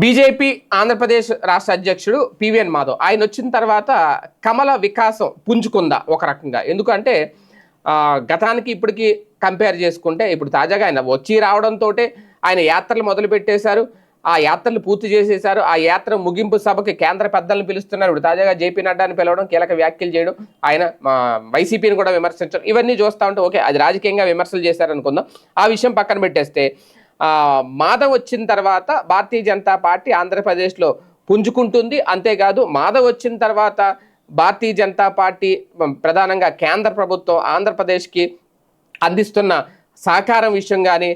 BJP Andhra Pradesh రాష్ట్ర అధ్యక్షుడు PVN Madhav. ఆయన వచ్చిన తర్వాత కమల వికాసం పుంజుకుందా ఒక రకంగా. ఎందుకంటే గతానికి ఇప్పటికి కంపేర్ చేసుకుంటే ఇప్పుడు తాజాగా ఆయన వచ్చి రావడంతో ఆయన యాత్రలు మొదలు పెట్టేశారు ఆ యాత్రలు పూర్తి చేసేశారు. ఆ యాత్ర ముగింపు సభకి కేంద్ర పెద్దలను పిలుస్తున్నారు. ఇప్పుడు తాజాగా జేపీ నడ్డాని పిలవడం కీలక వ్యాఖ్యలు చేయడం ఆయన వైసీపీని కూడా విమర్శించడం ఇవన్నీ చూస్తూ ఉంటే ఓకే అది రాజకీయంగా విమర్శలు చేశారనుకుందాం. ఆ విషయం పక్కన పెట్టేస్తే మాధవ్ వచ్చిన తర్వాత భారతీయ జనతా పార్టీ ఆంధ్రప్రదేశ్లో పుంజుకుంటుంది. అంతేకాదు మాధవ్ వచ్చిన తర్వాత భారతీయ జనతా పార్టీ ప్రధానంగా కేంద్ర ప్రభుత్వం ఆంధ్రప్రదేశ్కి అందిస్తున్న సహకారం విషయం కానీ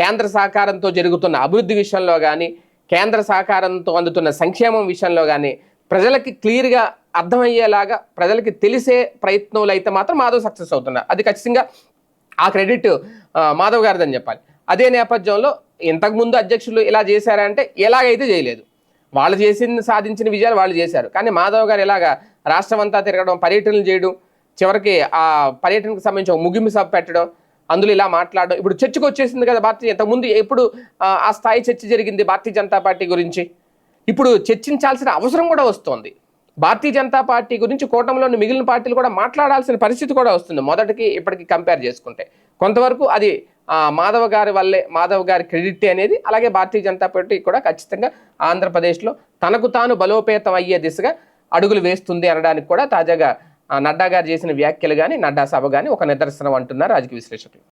కేంద్ర సహకారంతో జరుగుతున్న అభివృద్ధి విషయంలో కానీ కేంద్ర సహకారంతో అందుతున్న సంక్షేమం విషయంలో కానీ ప్రజలకి క్లియర్గా అర్థమయ్యేలాగా ప్రజలకి తెలిసే ప్రయత్నంలో అయితే మాత్రం మాధవ్ సక్సెస్ అవుతున్నారు. అది ఖచ్చితంగా ఆ క్రెడిట్ మాధవ్ గారిదని చెప్పాలి. అదే నేపథ్యంలో ఇంతకుముందు అధ్యక్షులు ఇలా చేశారంటే ఎలాగైతే చేయలేదు. వాళ్ళు చేసిన సాధించిన విజయాలు వాళ్ళు చేశారు. కానీ మాధవ్ గారు ఇలాగా రాష్ట్రం అంతా తిరగడం పర్యటనలు చేయడం చివరికి ఆ పర్యటనకు సంబంధించి ఒక ముగింపు సభ పెట్టడం అందులో ఇలా మాట్లాడడం ఇప్పుడు చర్చకు వచ్చేసింది కదా భారతీయ ఇంతకుముందు ఎప్పుడు ఆ, స్థాయి చర్చ జరిగింది భారతీయ జనతా పార్టీ గురించి? ఇప్పుడు చర్చించాల్సిన అవసరం కూడా వస్తోంది. భారతీయ జనతా పార్టీ గురించి కూటమిలోని మిగిలిన పార్టీలు కూడా మాట్లాడాల్సిన పరిస్థితి కూడా వస్తుంది. మొదటికి ఇప్పటికి కంపేర్ చేసుకుంటే. కొంతవరకు అది మాధవ్ గారి వల్లే మాధవ్ గారి క్రెడిట్ అనేది అలాగే భారతీయ జనతా పార్టీ కూడా ఖచ్చితంగా ఆంధ్రప్రదేశ్లో తనకు తాను బలోపేతం అయ్యే దిశగా అడుగులు వేస్తుంది అనడానికి కూడా తాజాగా నడ్డా గారు చేసిన వ్యాఖ్యలు కానీ నడ్డా సభ కానీ ఒక నిదర్శనం అంటున్నారు రాజకీయ విశ్లేషకులు.